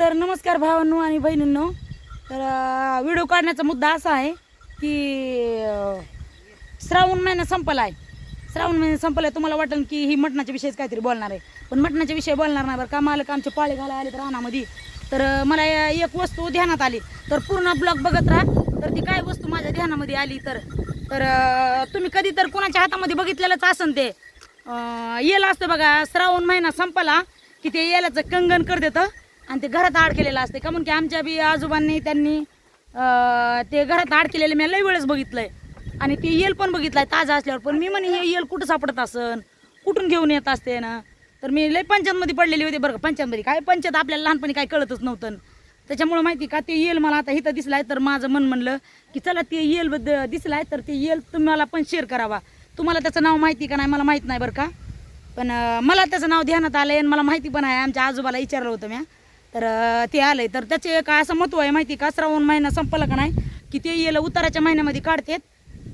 तर नमस्कार भावांनो आणि बहिणींनो. तर व्हिडिओ काढण्याचा मुद्दा असा आहे की श्रावण महिना संपला आहे. श्रावण महिना संपला आहे तुम्हाला वाटेल की ही मटणाच्या विषयीच काहीतरी बोलणार आहे. पण मटणाच्या विषयी बोलणार नाही बरं का मालक आमचे पाळे घालायला आले तर रानामध्ये. तर मला या- एक वस्तू ध्यानात आली. तर पूर्ण ब्लॉग बघत राहा. तर ती काय वस्तू माझ्या ध्यानामध्ये आली तर? तर तुम्ही कधी तर कोणाच्या हातामध्ये बघितलेलंच असन ते? येलं येल असतं बघा श्रावण महिना संपला की ते येलाचं कंगन कर देतं. आणि ते घरात आड केलेलं असते का म्हणून की आमच्या बी आजोबांनी त्यांनी ते घरात आड केलेले मी लई वेळेस बघितलंय. आणि ते येल पण बघितलाय ताजा असल्यावर. पण मी म्हणे हे येल कुठं सापडत असन? कुठून घेऊन येत असते ना? तर मी लई पंचायतमध्ये पडलेली होती बरं का. पंचायतमध्ये काय? पंचायत आपल्याला लहानपणी काय कळतच नव्हतं. त्याच्यामुळं माहिती का? ते येल मला आता इथं दिसलाय तर माझं मन म्हणलं की चला ते येल दिसला दिसलाय तर ते येल तुम्हाला पण शेअर करावा. तुम्हाला त्याचं नाव माहिती का नाही? मला माहीत नाही बरं का. पण मला त्याचं नाव ध्यानात आलं आणि मला माहिती पण आहे. आमच्या आजोबाला विचारलं होतं म्या. तर ते आलंय. तर त्याचे काय असं महत्त्व आहे माहिती का? श्रावण महिना संपला का नाही? की ते येल उताराच्या महिन्यामध्ये काढतात.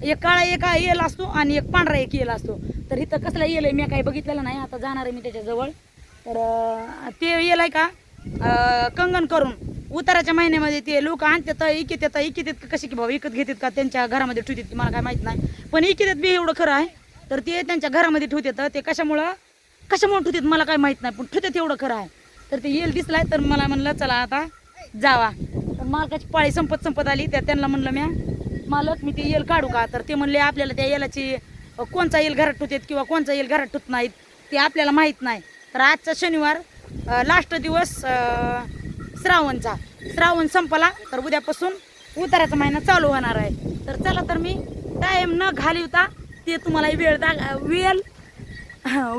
एक काळा एक येल असतो आणि एक पांढरा एक येल असतो. तर इथं कसला येल आहे मी काही बघितलेलं नाही. आता जाणार आहे मी त्याच्याजवळ. तर ते येल आहे का? कंगन करून उताराच्या महिन्यामध्ये ते लोक आणतात. इकित येतात. इकित येत कसे की भाऊ विकत घेतात का? त्यांच्या घरामध्ये ठेवतात. की मला काय माहीत नाही. पण इकित बी एवढं खरं आहे. तर ते त्यांच्या घरामध्ये ठेवतात. ते कशामुळं? कशामुळे ठेवतात? मला काय माहीत नाही. पण ठेवतात एवढं खरं आहे. तर ते येल दिसलाय तर मला म्हणलं चला आता जावा. तर मालकाची पाळी संपत संपत आली त्या त्यांना म्हणलं म्या मालक मी ते येल काढू का? तर ते म्हणले आपल्याला त्या येलाची कोणचा येल घरात टुतेत किंवा कोणचा येल घरात टुत नाहीत ते आपल्याला माहीत नाही. तर आजचा शनिवार लास्ट दिवस श्रावणचा. श्रावण संपला तर उद्यापासून उताराचा महिना चालू होणार आहे. तर चला तर मी टाईम न घालवता ते तुम्हाला वेळ दा वेल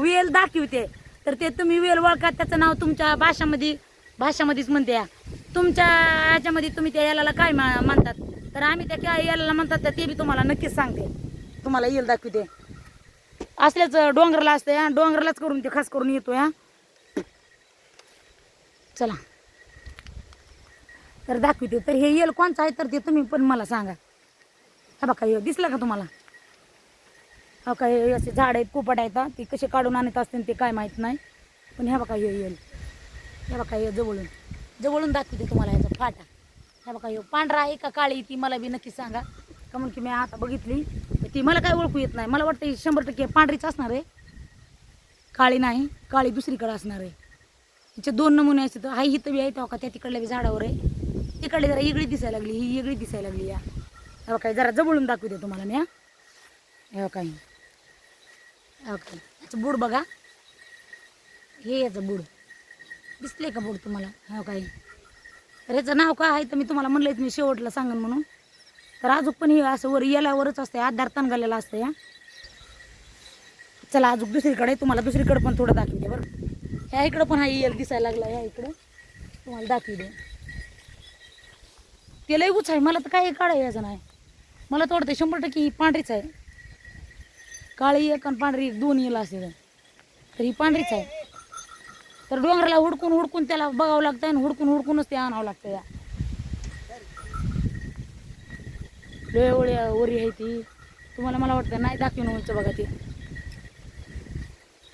वेल दाखवते. तर ते तुम्ही वेल ओळखा त्याचं नाव तुमच्या भाषामध्ये भाषामध्येच म्हणते या. तुमच्या ह्याच्यामध्ये तुम्ही त्या याला काय मा- म्हणतात? तर आम्ही त्या काय याला म्हणतात तर ते बी तुम्हाला नक्कीच सांगते. तुम्हाला येईल दाखवते असल्याच डोंगराला असते या डोंगरालाच करून ते खास करून येतो या चला. तर दाखवते तर हे येल कोणचं आहे तर ते तुम्ही पण मला सांगा. हा बघा दिसलं का तुम्हाला? हा काय असे झाड आहेत कुपट आहेत हा. ते कसे काढून आणत असतील ते काय माहीत नाही. पण ह्या बघा हे येईल ह्या बघा हे जवळून. जवळून दाखवते तुम्हाला ह्याचा फाटा. ह्या बघा हे पांढरा आहे का काळी ती मला बी नक्की सांगा. का म्हणून की मी आता बघितली तर ती मला काय ओळखू येत नाही. मला वाटतं ही शंभर टक्के पांढरीच असणार आहे. काळी नाही काळी दुसरीकडे असणार आहे. हिचे दोन नमुने असते तर हाई हिथं बी आहे तेव्हा का त्या तिकडल्या बी झाडावर आहे. तिकडली जरा इगळी दिसायला लागली ही इगळी दिसायला लागली या. तेव्हा काय जरा जवळून दाखवते तुम्हाला मी हा. काही ओके. याचं बूड बघा. हे याचं बूड. दिसले का बूड तुम्हाला? हो काय तर याचं नाव काय आहे तर मी तुम्हाला म्हणलंच मी शेवटला सांगेन म्हणून. तर अजून पण हे असं वर यालावरच असतं आधार तणगालेला असतं या चला अजून दुसरीकडे तुम्हाला दुसरीकडे पण थोडं दे बरं. ह्या इकडं पण हा येल दिसायला लागला ह्या इकडं. तुम्हाला दाखवते ते लय उच आहे मला तर काही काढाय याचं नाही. मला तर वाटतं शंभर टक्के ही पांढरीच आहे. काळी एक आणि पांढरी एक दोन येईल असेल. तर ही पांढरीच आहे. तर डोंगराला हुडकून हुडकून त्याला बघावं लागतं आणि हुडकून हुडकूनच ते आणावं लागतं या लय ओळी वरी आहे ती. तुम्हाला मला वाटतं नाही दाखवून व्हायचं बघा ती.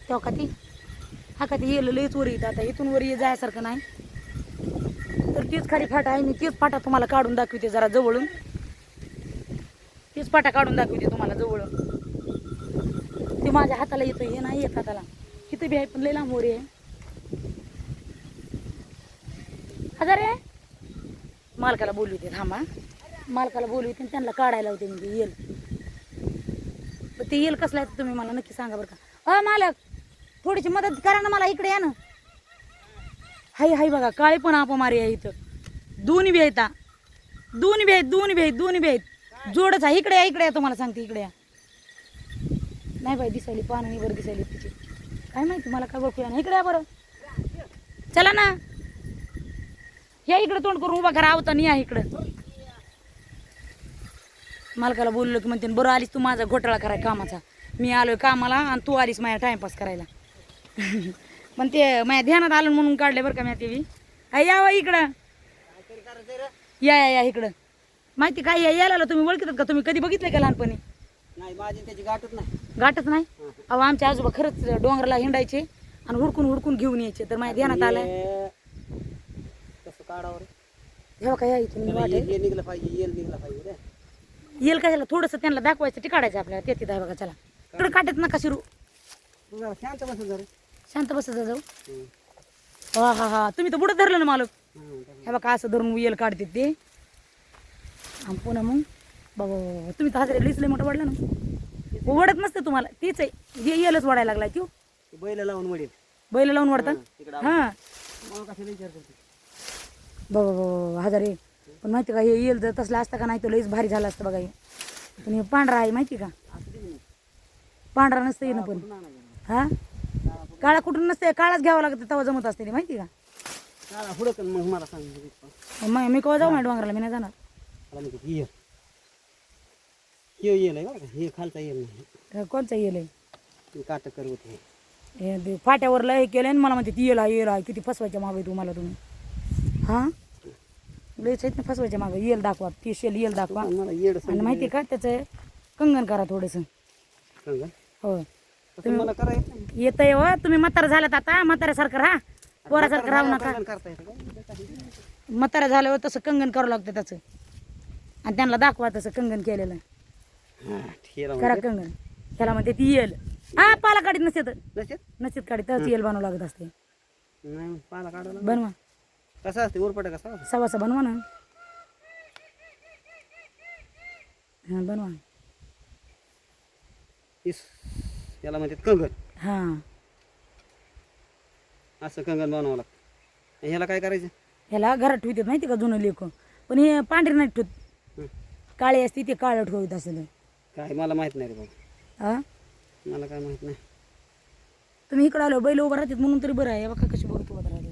तेव्हा का ती? हा का ती? येलं लईच वर येतं आता. इथून वर ये जायसारखं नाही. तर तीच खाली फाटा आहे. मी तीच फाटा तुम्हाला काढून दाखवते जरा जवळून. तीच फाटा काढून दाखवते तुम्हाला जवळून. माझ्या हाताला येतो हे नाही येत हाताला. इथं बी आहे पण लय लांब वर आहे. हजार आहे? मालकाला बोलवते थांबा. मालकाला बोलवते आणि त्यांना काढायला होते मी ते येल ते येल कसलं आहे ते तुम्ही मला नक्की सांगा बरं का. अ मालक थोडीशी मदत करा ना मला इकडे या ना. हाय हाय बघा काळे पण मारी आहे इथं. दोन्ही बी आहेत. दोन्ही बी आहेत दोन्ही बी आहेत दोन्ही बी आहेत. जोडच आहे इकडे या इकडे या तुम्हाला सांगते इकडे या. नाही बाई दिसायली पाणी बरं दिसायली तिची. काय माहिती मला काय बघूया ना इकडे बरं. चला ना. या इकडे तोंड करून उभा करा आवता या इकडं. मालकाला बोललो की म्हणते बरं आलीस तू माझा घोटाळा कराय कामाचा. मी आलोय कामाला आणि तू आलीस माझ्या टाइमपास करायला. पण ते माझ्या ध्यानात आलं म्हणून काढले बरं का मी तेवी बी हाय या इकडं. या या या इकडं. माहिती काय या यायला तुम्ही ओळखतात का तुम्ही? कधी बघितलं का लहानपणी? नाही माझी त्याची गाठच नाही. गाठच नाही. अहो आमचे आजोबा खरंच डोंगराला हिंडायचे आणि हुडकून हुडकून घेऊन यायचे. तर माझ्या ध्यानात आलं काढावर काय इथून त्याला वाटेल. येल येल निघलं पाहिजे येल निघलं पाहिजे रे. येईल कशाला थोडंसं त्यांना दाखवायचं ते काढायचं आपल्याला. ते तिथं आहे बघा चला. इकडे काढत नका शिरू. शांत बस जरा. शांत बस जाऊ. हं. हा हा. तुम्ही तर बुडत धरलं ना मालक. हं, बघा असं धरून येल काढते ते. आणि पुन्हा मग बघा तुम्ही तर हजरे लिचले मोठं वाढलं ना. वडत नसतं तुम्हाला. तीच आहे. येलच वाढायला लागलाय ते बैल लावून वडील बैल लावून वाढतात हा बघा हजारे पण माहिती का हे येल जर तसलं असतं का नाही तर लईच भारी झालं असतं बघा हे. पण हे पांढरा आहे माहिती का. पांढरा नसतं येणं पण? हा? काळा कुठून नसते काळाच घ्यावा लागतं तेव्हा जमत असते ते माहिती का? मग मी केव्हा जाऊ माझ्या डोंगराला? मी नाही जाणार. ही ये हे येल आहे बरं का? हे खालचा येल नाही. हे कोणचं येल आहे हे काट करवत हे हे ते फाट्यावर लय केलं आणि मला म्हणते ती येला येला किती फसवायच्या मागे तुम्हाला तुम्ही. हा? लयच आहेत ना फसवायच्या मागे. येल दाखवा ती शेल येल दाखवा. पण मला येड आणि माहिती का त्याचं कंगन करा थोडंसं. सांगा हो तसं मला करायचं नाही. हो तुम्ही म्हातारा झालात आता. म्हाताऱ्यासारखं राहा. पोरासारखं राहू नका. कंगन करता येतं का? म्हातारा झाल्यावर तसं कंगन करावं लागतं त्याचं. आणि त्यांना दाखवा तसं कंगन केलेलं. हा आहे करा कंगन त्याला म्हणते ती येल. हा पाला काढीत नसते तर नसेल नसते काढीत. तर येल बनवावं लागत असते. नाही पाला काढायला बनवा. कसा असते? उरपट कसा? सवासा? बनवा ना. हा बनवा. इस याला म्हणतात कंगन हा. असं कंगन बनवावं लागतं. ह्याला काय करायचं? ह्याला घरात ठेवतात माहिती का जुनं लेख पण हे पांढरे नाही ठेवत. काळे असते ते काळं ठेवत असेल. काय? मला माहीत नाही रे बाबा. हा मला काय माहीत नाही. तुम्ही इकडे आलो बैल उभं राहतात म्हणून तरी बरं आहे. बघा कशी बघत उभं राहते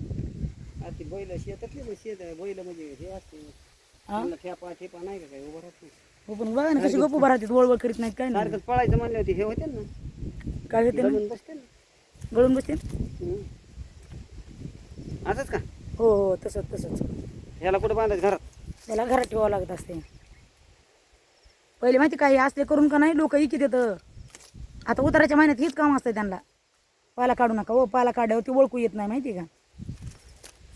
आता ती बैल शेतातली पण शेत आहे. बैल म्हणजे हे असते. हा त्यांना ठेपा ठेपा नाही का काय? उभं राहत. नाही हो पण बघा ना कशी गप उभं राहतात. वळवळ करीत नाहीत काय नाही. सारखंच पळायचं म्हणले होते. हे होते ना. काय होते? ना बसते ना. गळून बसते? हम्म. असंच का? हो हो तसंच तसंच. ह्याला कुठं बांधायचं? घरात. त्याला घरात ठेवावं लागत असते. पहिले माहिती काय असले करून का नाही लोक इकित येतं? आता उतराच्या महिन्यात हेच काम असतं त्यांना. पाला काढू नका हो पाला काढल्यावर ती ओळखू येत नाही माहिती का?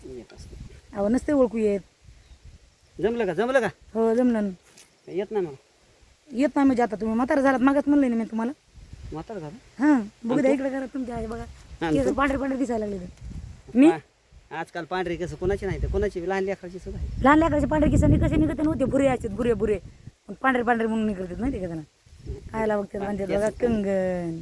येत असतं. अहो नसते ओळखू येत. जमलं का? जमलं का? हो जमलं ना. येत नाही मला येत नाही म्हणजे आता तुम्ही म्हातारा झालात मागच म्हणले ना मी तुम्हाला. म्हातार झालं? हां बघू द्या इकडे करा तुमच्या आहे बघा. आणि केस पांढरे पांढरे दिसायला लागले ते. मी? पा- आजकाल पांढरी कसं कोणाची नाही तर कोणाची बी लहान लेकराची सुद्धा आहे लहान लेकराचे पांढरे किसांनी कसे निघत नव्हते भुरे असतात भुरे भुरे. पण पांढरे पांढरे म्हणून निघतात माहिती का त्यांना? खायला बघतात म्हणतात बघा कंगन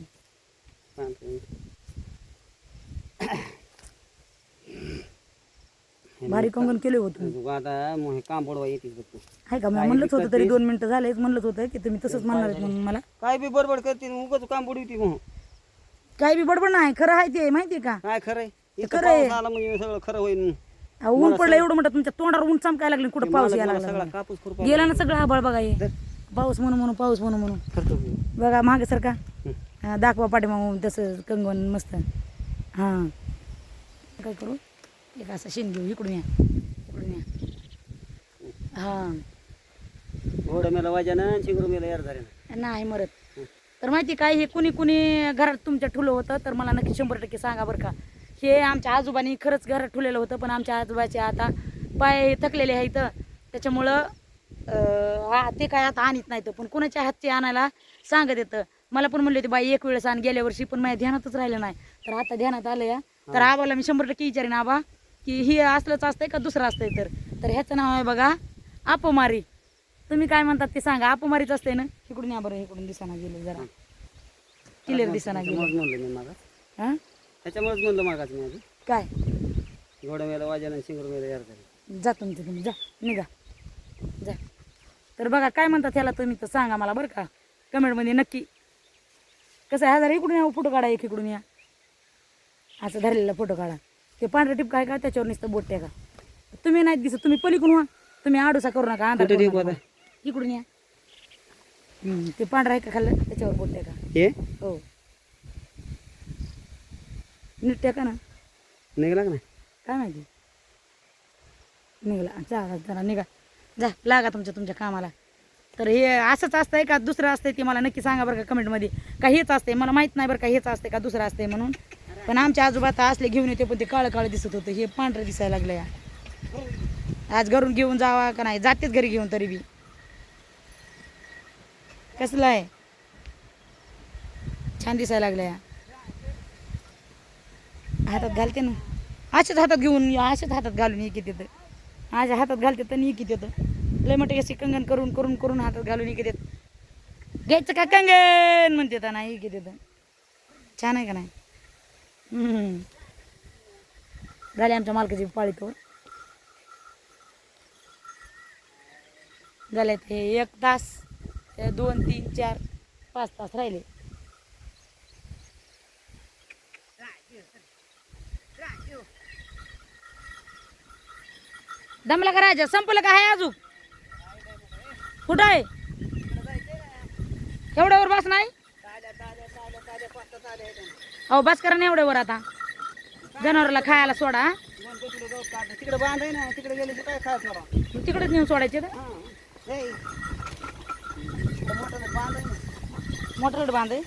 भारी कंगन केले हो तुम्ही. बघ आता मग हे काम बोडवा येतेच बघ. तू आहे का मी म्हणलंच होतं तरी दोन मिनिटं झालेच म्हणलंच होतं की तुम्ही तसंच म्हणणार आहेत म्हणून मला. काय बी बडबड करते उगाच काम बुडवती मग. काय बी बडबड नाही खरं आहे ते माहिती का? काय खरं म्हणजे सगळं खरं होईल. अहो, ऊन पडलं एवढं म्हणतात तुमच्या तोंडावर ऊन चमकायला लागले कुठं पाऊस यायला लागला? सगळा कापूस खुरपा गेला ना सगळं आभाळ बघा हे. पाऊस म्हणून म्हणून पाऊस म्हणून म्हणून. करतो बघा मागे सर का हं. दाखवा पाठीमागून तसं कंगन मस्त. हां. काय करू? एक असं शेण घेऊ इकडून या. इकडून या. हां. घोडं मेला वाजानं चिंगरू मेला यार झाले नाही मरत. तर माहिती काय हे कुणी कुणी घरात तुमच्या ठुलं होतं तर मला नक्की शंभर टक्के सांगा बरं का. हे आमच्या आजोबांनी खरंच घरात ठुलेलं होतं पण आमच्या आजोबाचे आता पाय हे थकलेले आहेत. त्याच्यामुळं अं, हा ते काय आता आणत नाहीत पण कुणाच्या हातचे आणायला सांगत येतं मला पण म्हणले होते बाई एक वेळेस आण गेल्या वर्षी पण माझ्या ध्यानातच राहिलं नाही. तर आता ध्यानात आलं या. तर आबाला मी शंभर टक्के विचारेन आबा की ही असलंच असतंय का दुसरं असतंय तर? तर ह्याचं नाव आहे बघा अपमारी तुम्ही काय म्हणतात ते सांगा अपमारीच असते ना? इकडून या बरं इकडून दिसाना गेले जरा. क्लिअर दिसाना गेले. हा? त्याच्यामुळेच म्हणलं मागास मी आधी काय? घोडं मेला वाजानं चिंगरू मेला यार झाले जा तुमचं तुम्ही जा. निघा. जा. तर बघा काय म्हणतात ह्याला तुम्ही तर सांगा मला बरं का. कमेंटमध्ये नक्की. कसं आहे हजार इकडून या फोटो काढा एक इकडून या. असं धरलेला फोटो काढा. ते पांढरे टिप काय का त्याच्यावर नुसतं बोट का तुम्ही नाही दिसत तुम्ही पलीकडून व्हा. तुम्ही आडूसा करू नका अंधार कुठे करू टिप नका. होता? इकडून या. हम्म, ते पांढरा आहे का खाल्लं? त्याच्यावर बोट का हे? हो. नीट टेका ना? निघाला का नाही? काय माहिती? निघाला. जा जरा निघा. जा लागा तुमच्या तुमच्या कामाला. तर हे असंच असतंय का दुसरं असतंय ते मला नक्की सांगा बरं का कमेंटमध्ये. का हेच असतंय? मला माहीत नाही बरं का हेच असतंय का दुसरं असतंय म्हणून. पण आमच्या आजोबा आता असले घेऊन येते पण ते काळं काळं दिसत होतं. हे पांढरं दिसायला लागलं या. आज घरून घेऊन जावा का नाही? जातेच घरी घेऊन तरी बी. कसलं आहे? छान दिसायला लागल्या हातात घालते ना. अशाच हातात घेऊन अशाच हातात घालून एक येतं. माझ्या हातात घालते तर एक येतं. लय मोठे असे कंगन करून करून करून हातात घालून एक येतात घ्यायचं का कंगन म्हणते तर नाही एक येतं. छान आहे का नाही? झाले आमच्या मालकाची पाळी झाले ते एक तास दोन तीन चार पाच तास राहिले. दमला का राजा? संपलं का आहे अजून? कुठं आहे? एवढ्यावर बस नाही? अहो बस करा ना एवढ्यावर आता. जनावराला खायला सोडा? तिकडे बांध आहे ना तिकडे गेले काय खायचं तिकडेच नेऊन सोडायचे मोटर बांधे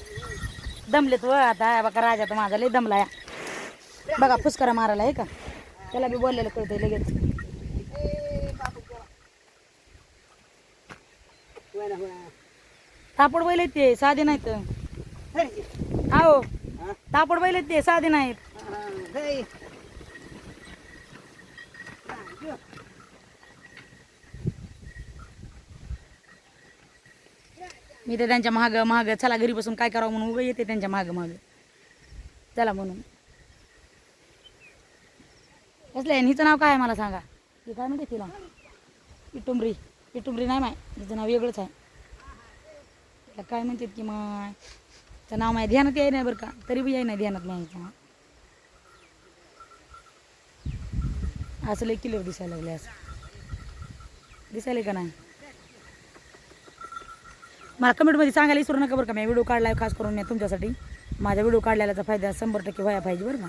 दमलेत व आता बघा राजा तर माझा लय दमला या बघा फुसकरा मारायला आहे का? त्याला बी बोललेलं कळतंय लगेच. तापड बैल आहेत ते साधे नाहीत. हे. हो तापड बैल आहेत ते साधे नाहीत. मी तर त्यांच्या महाग महाग चला घरी बसून काय करावं म्हणून उभं येते त्यांच्या महाग महाग चला म्हणून. कसलं आहे? हिचं नाव काय आहे? मला सांगा. ती काय म्हणते तिला? इटुंबरी. इटुंबरी नाही माय. तिचं नाव वेगळंच आहे. तिला काय म्हणतात की माय? तिचं नाव माय ध्यानात याय नाही बरं का? तरी बी याय नाही ध्यानात नाही असं लय किलो दिसायला लागले असं. दिसायला का नाही? मला कमेंटमध्ये सांगायला विसरू नका बरं का. मी व्हिडिओ काढला आहे खास करून तुमच्यासाठी. माझ्या व्हिडिओ काढल्याचा फायदा शंभर टक्के व्हायला पाहिजे बरं का?